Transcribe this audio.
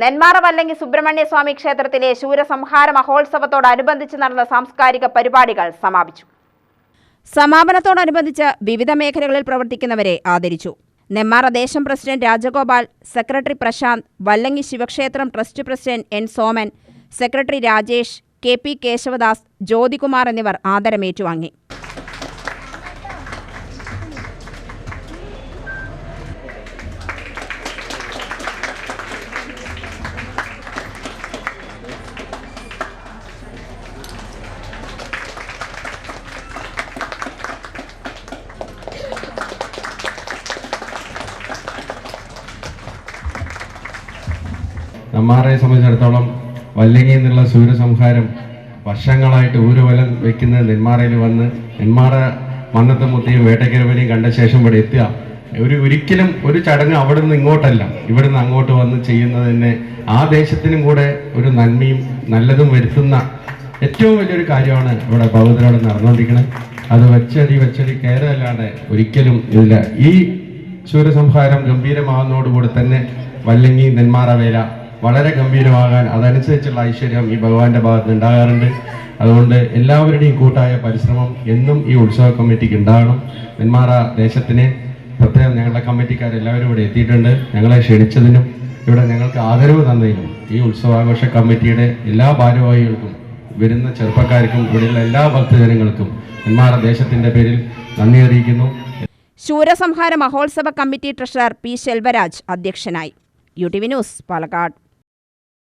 നെന്മാറ വല്ലങ്ങി സുബ്രഹ്മണ്യ ക്ഷേത്രത്തിലെ ശൂരസംഹാര മഹോത്സവത്തോടനുബന്ധിച്ച് നടന്ന സാംസ്കാരിക പരിപാടികൾ സമാപിച്ചു. സമാപനത്തോടനുബന്ധിച്ച് വിവിധ മേഖലകളിൽ പ്രവർത്തിക്കുന്നവരെ ആദരിച്ചു. നെന്മാറ ദേശം പ്രസിഡന്റ് രാജഗോപാൽ സെക്രട്ടറി പ്രശാന്ത് വല്ലങ്ങി ശിവക്ഷേത്രം trust president N Soman secretary Rajesh K P Keshavadas Jyothikumar എന്നിവർ ആദരമേറ്റുവാങ്ങി. നെന്മാറയെ സംബന്ധിച്ചിടത്തോളം വല്ലങ്ങി എന്നുള്ള സൂര്യസംഹാരം വർഷങ്ങളായിട്ട് ഊരുവലം വെക്കുന്ന നെന്മാറയിൽ വന്ന് നെന്മാറ മണ്ണത്തെ മുത്തിയും വേട്ടക്കരവനെയും കണ്ട ശേഷം ഇവിടെ എത്തുക. ഒരു ഒരിക്കലും ഒരു ചടങ്ങ് അവിടെ നിന്ന് ഇങ്ങോട്ടല്ല. ഇവിടെ നിന്ന് അങ്ങോട്ട് വന്ന് ചെയ്യുന്നത് തന്നെ ആ ദേശത്തിനും കൂടെ ഒരു നന്മയും നല്ലതും വരുത്തുന്ന ഏറ്റവും വലിയൊരു കാര്യമാണ് ഇവിടെ ബൗദ്ധരോട് നടന്നുകൊണ്ടിരിക്കുന്നത് അത് വെച്ചടി വെച്ചടി കയറല്ലാതെ ഒരിക്കലും ഇതില്ല ഈ സൂര്യസംഹാരം ഗംഭീരമാകുന്നതോടുകൂടി തന്നെ വല്ലങ്ങി നെന്മാറ വേല വളരെ ഗംഭീരമാകാൻ അതനുസരിച്ചുള്ള ഐശ്വര്യം ഈ ഭഗവാന്റെ ഭാഗത്ത് ഉണ്ടാകാറുണ്ട്. അതുകൊണ്ട് എല്ലാവരുടെയും കൂട്ടായ പരിശ്രമം എന്നും ഈ ഉത്സവ കമ്മിറ്റിക്ക് ഉണ്ടാകണം. നെന്മാറ ദേശത്തിന് പ്രത്യേകം ഞങ്ങളുടെ കമ്മിറ്റിക്കാരെല്ലാവരും ഇവിടെ എത്തിയിട്ടുണ്ട്. ഞങ്ങളെ ക്ഷണിച്ചതിനും ഇവിടെ ഞങ്ങൾക്ക് ആദരവ് തന്നതിനും ഈ ഉത്സവാഘോഷ കമ്മിറ്റിയുടെ എല്ലാ ഭാരവാഹികൾക്കും വരുന്ന ചെറുപ്പക്കാർക്കും ഇവിടെയുള്ള എല്ലാ ഭക്തജനങ്ങൾക്കും നെന്മാറ ദേശത്തിന്റെ പേരിൽ നന്ദി അറിയിക്കുന്നു. ശൂരസംഹാര മഹോത്സവ കമ്മിറ്റി ട്രഷറർ പി ശെൽവരാജ് അധ്യക്ഷനായി. U T V news Palakkad.